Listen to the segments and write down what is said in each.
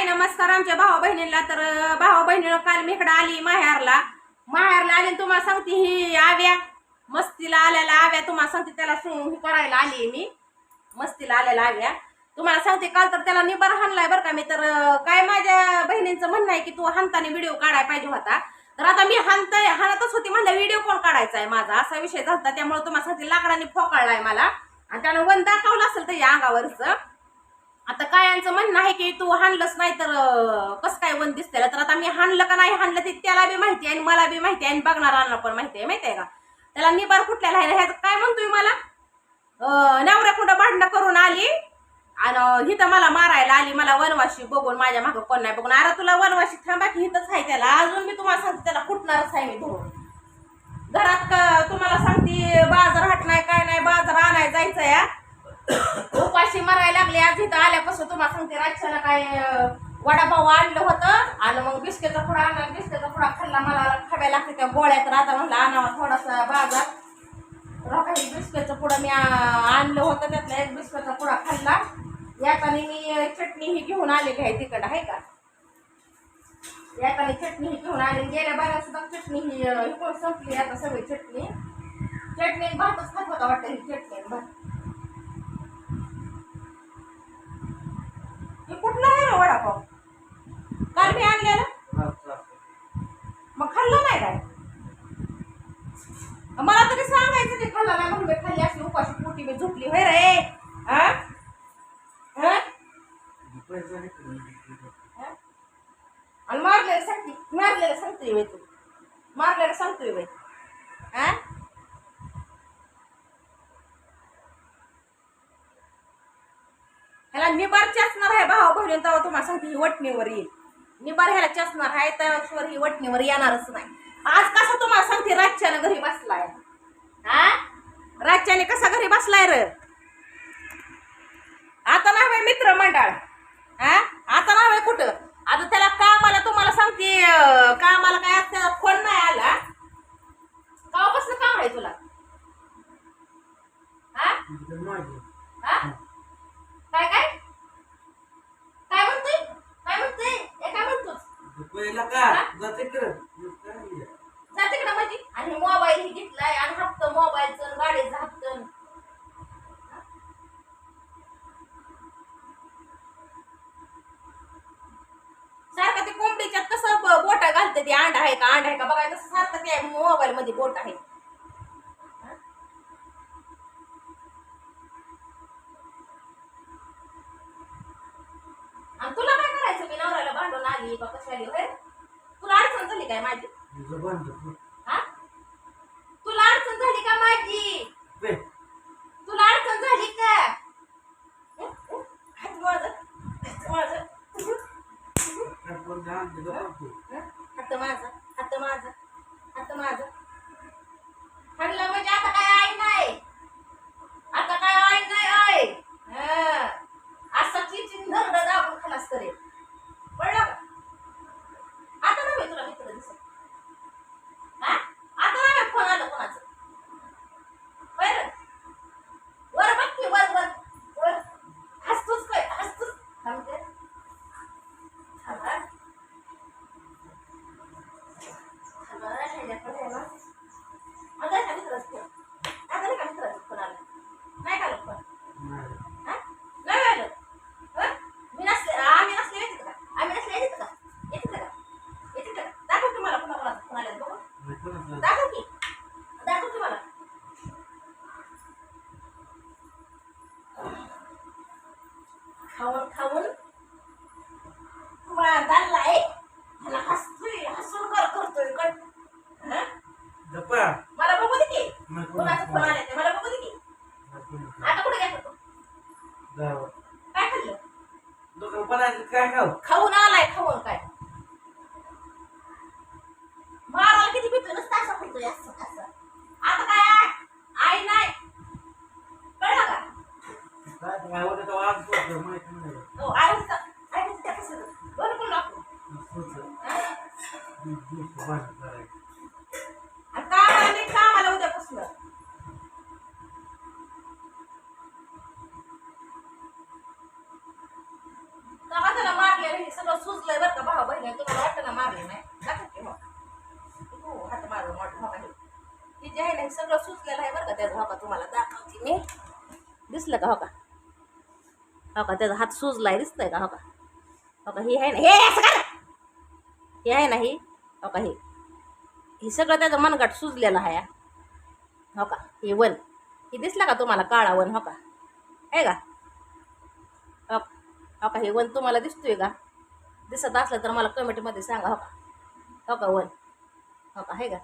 हाय नमस्कार. आमच्या भावा बहिणीला तर भावा बहिणीला काल मी इकडे आली माहेरला. माहेरला आली तुम्हाला सांगते ही आव्या. मस्तीला आलेला आव्या. तुम्हाला सांगते त्याला करायला आली मी. मस्तीला आलेला आव्या. तुम्हाला सांगते काल तर त्याला निबार हाणलाय बरं का मी. तर काय माझ्या बहिणींचं म्हणणं आहे की तू हानताने व्हिडिओ काढायला पाहिजे होता. तर आता मी हानताय हाणतच होती म्हणलं व्हिडिओ कोण काढायचा आहे माझा? असा विषय झाला त्यामुळे तुम्हाला सांगते लाकडाने फोकाळलाय मला. आणि त्यानं वन दाखवलं असेल तर या अंगावरचं. आता काय यांचं म्हणणं आहे की तू हाणलंच नाही तर कसं काय वन दिसते तर आता मी हाणलं का नाही हाणलं ते त्याला बी माहिती आहे आणि मला बी माहिती आहे आणि बघणाऱ्यांना पण माहिती आहे माहिती आहे का? त्याला निबार कुठल्याला आहे? ह्याचं काय म्हणतोय मला? नवऱ्या कुठं भांडणं करून आली? आणि हिथं मला मारायला आली. मला वनवाशी बघून माझ्या मागं कोण नाही बघून. अरे तुला वनवाशी थांबा की हिथंच आहे त्याला. अजून मी तुम्हाला सांगते त्याला कुठणारच आहे मी धरून. घरात का तुम्हाला सांगते बाजार हाट नाही काय नाही बाजार आणाय जायचं या उपाशी मरायला लागली. आज इथं आल्यापासून तुम्हाला सांगते रातच्याला काय वडापाव आणलं होतं. आणि मग बिस्केटचा पुडा आणला. बिस्केटचा पुडा खाल्ला. मला खाव्या लागते त्या गोळ्या तर आता म्हणलं आणावा थोडासा बाजार. काही बिस्केटचा पुडा मी आणलं होतं त्यातला एक बिस्केटचा पुडा खाल्ला. याताने मी चटणी ही घेऊन आलेली आहे तिकडं आहे का? याताने चटणी ही घेऊन आली गेल्या बाया सुद्धा चटणी ही संपली आता सगळी चटणी. चटणी भातच खात होता वाटतं ही चटणी भात. हे कुठला आहे ना वडापाव? काल मी आणलेला. मग खाल्लं नाही काय? मला तरी सांगायचं ते खाल्लं नाही म्हणून खाल्ली अशी उपाशी पोटी मी झोपली. होय रे. आणि मारलेलं सांगते. मारलेलं सांगतोय बाई तू. मारलेलं सांगतोय बाई. हा? ह्याला निबार चसणार आहे भावा बहिणी तेव्हा तुम्हाला सांगते ही वटणीवर येईल. निबार ह्याला चसणार आहे त्यावर ही वटणीवर येणारच नाही. आज कसं तुम्हाला सांगते राजच्यानं घरी बसलाय. हा? राजच्याने कसा घरी बसलाय र? आता नाही बाई मित्र मंडळ हा? आता नाही बाई कुठं? आता त्याला कामाला तुम्हाला सांगते कामाला काय त्याला फोन नाही आला. कावापासून काम आहे तुला हा हा काय काय काय म्हणतोय काय म्हणतोय हे काय म्हणतोस पहिला का जाते कर तिकडं म्हणजे आणि मोबाईल ही घेतलाय. आणि हप्त मोबाईलचं गाडीचं हप्त. सारखं ते कोंबडीच्यात कसं ब- बोटा घालतं ते अंडा आहे का अंडा आहे का? बघायचं कसं सारखं ते मोबाईल मध्ये बोट आहे. आणि तुला काय करायचं? मी नवऱ्याला भांडून आली. बा कशी आली होय? झाली काय माझी? हा? तुला अडचण झाली का माझी? तुला अडचण झाली का? हात माझं. ह्याच्याकडे आहे ना आता एका मित्राचं आता नाही का मित्राचं फोन आला नाही का पण नाही आलं मी नसले आम्ही नसले येते का? आम्ही नसले येते का? येते का? येते का? दाखव तुम्हाला मला पुन्हा कोणाचा फोन आला बघू. दाखव की. दाखव तुम्हाला खाऊन खाऊन तुम्हाला चाललाय मला हसतोय हसून कर करतोय कट हं? मला बघू दे की कोणाचा फोन आला ते मला बघू दे की आता कुठे गेला तो काय खाल्लं काय खाऊ खाऊन आलाय खाऊन काय मारायला किती भीती नसतं असं करतोय असं असं आता काय आहे? आई नाही कळलं का काय होतं तेव्हा आज होतं, माहिती नाही. हो आई होतं आई होतं त्या कसं बरं पण. हं? दूध, दूध करायची. जे आहे ना हे सगळं सुजलेलं आहे बरं का त्याचं. हो का तुम्हाला दाखवते मी. दिसलं का हो का? हो का त्याचा हात सुजलाय दिसतंय का हो का? हो का हे आहे ना हे असं हे आहे ना ही. हो का हे. हे सगळं त्याचं मनगट सुजलेलं आहे. हो का हे वन. हे दिसलं का तुम्हाला काळा वन हो का? आहे का? हो, हो का हे वन तुम्हाला दिसतोय का? दिसत असलं तर मला कमेंटमध्ये सांगा हो का? हो का वन? हो का आहे का?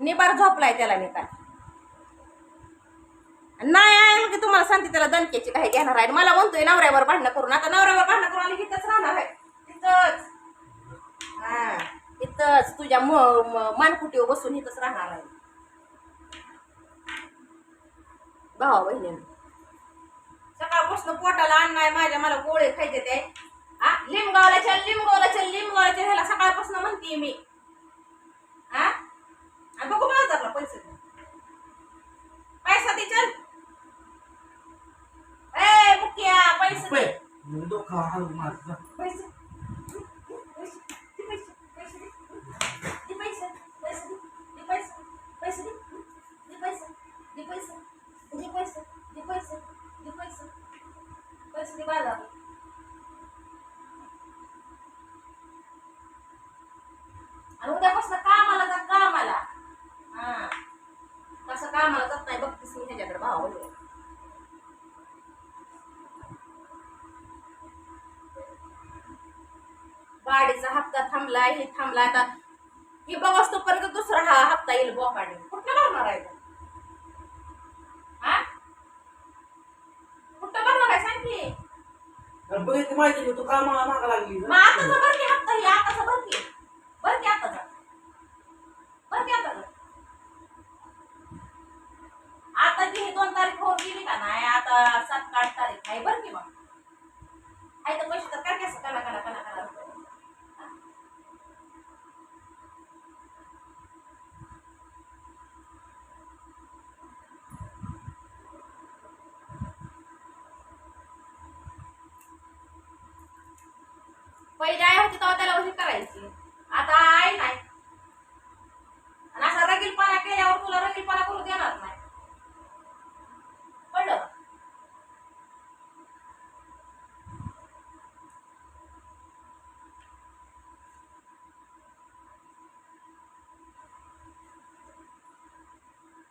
निबार झोपलाय त्याला मी काय? नाही आहे की तुम्हाला सांगते त्याला दणक्याची काही घेणार आहे. मला म्हणतोय नवऱ्यावर भांडणं करून. आता नवऱ्यावर भांडणं करून आली तिथंच राहणार आहे. तिथंच हा इथंच. तुझ्या म- मानकुटीवर बसून इथंच राहणार आहे. भावा बहिणीनं. सकाळपासून पोटाला आणणार आहे माझ्या मला गोळे खायचे ते. हा लिंबगावला चल लिंबगावला चल लिंबगावला चल. ह्याला सकाळपासून म्हणते मी. पैसे दे बाजार आणि उद्यापासून कामाला जा कामाला हा कसं कामाला जात नाही बघतीस मी ह्याच्याकडे भाव हप्ता थांबला हे थांबला आता. ही बघस तोपर्यंत दुसरा हा हप्ता येईल बोकाडे. कुठं भरणार आहे? हा? कुठं भरणार आहे सांग की? बघितली माहिती तू कामाला मागा लागली मग आताचा भर की हप्ता ही? आताचा भर की? भर की आताचा? भर की आताचा? आता जी ही दोन तारीख होऊन गेली का नाही आता सात का आठ तारीख आहे भर की मग. आहे तर पैसे तर काय कसं कना पहिले आई होती तेव्हा त्याला हे करायची. आता आई नाही. आणि असा रगीलपणा केल्यावर तुला रगीलपणा करू देणार नाही. पडलं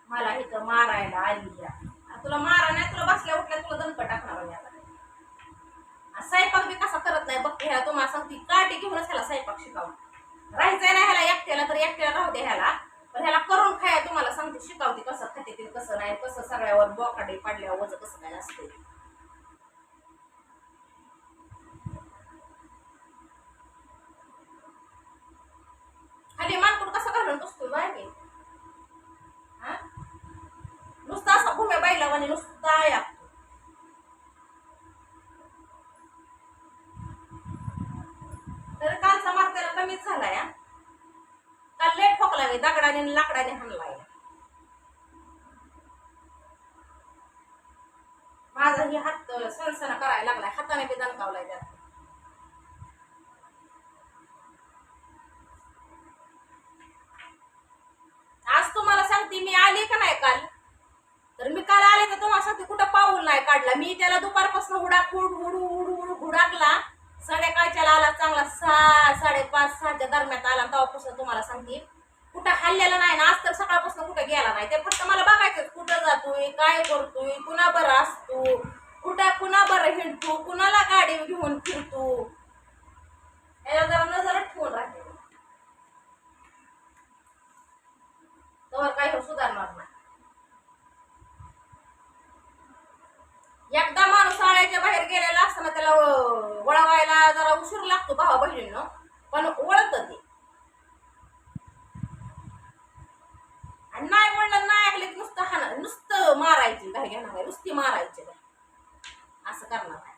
मला इथं मारायला आली तुला मारा नाही तुला बसल्या उठल्या तुला दणक टाकणार मी आता आणि स्वयंपाक बी कसा करत नाही. बघ ह्याला तुम्हाला सांगते काठी घेऊनच ह्याला स्वयंपाक शिकावं राहायचंय ना ह्याला एकट्याला तर एकट्याला राहू दे ह्याला. पण ह्याला करून खाया तुम्हाला सांगते शिकावते कसं खाते ते कसं नाही कसं सगळ्यावर बोकाडे पाडल्यावर वजन कसं काय असते. खाली मानकूड कसं घालून बसतो बाय मी? लेट दगडाने आणि लाकडाने हाणलाय. माझा ही हात सणसण करायला लागलाय हाताने बी दणकावलाय त्यात. आज तुम्हाला सांगते मी आले का नाही काल? तर मी काल आले तर तुम्हाला सांगते कुठं पाऊल नाही काढला. मी त्याला दुपारपासून हुडाक हुड हुडू हुडू हुडू हुडाकला साडेकाळच्याला आला चांगला सहा साडेपाच सहाच्या दरम्यान आला तेव्हापासून तुम्हाला सांगते कुठं हल्लेला नाही ना आज तर सकाळपासून कुठं गेला नाही. ते फक्त मला बघायचं कुठं जातोय काय करतोय कुणा बरं असतो कुठं कुणा बरं हिंडतो कुणाला गाडी घेऊन फिरतो. याला जरा नजर ठेवून राहते. तर काही सुधारणार नाही. एकदा माणूस शाळेच्या बाहेर गेलेला असताना त्याला वळवायला जरा उशीर लागतो भावा बहिणीनं पण वळत ते. आणि नाही म्हणलं नाही ऐकलं की नुसतं हाणा नुसतं मारायची काय घेणार नुसती मारायची असं करणार आहे.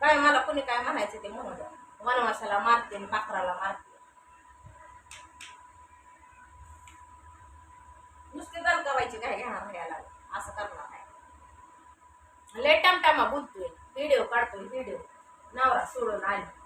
काय मला कोणी काय म्हणायचं ते म्हणू द्या. वनवासाला मारते आणि पाखराला मारते. नुसते करायची काय घेणार याला असं करणार आहे. लय टामटामा बोलतोय. व्हिडिओ काढतोय व्हिडिओ नवरा सोडून आली.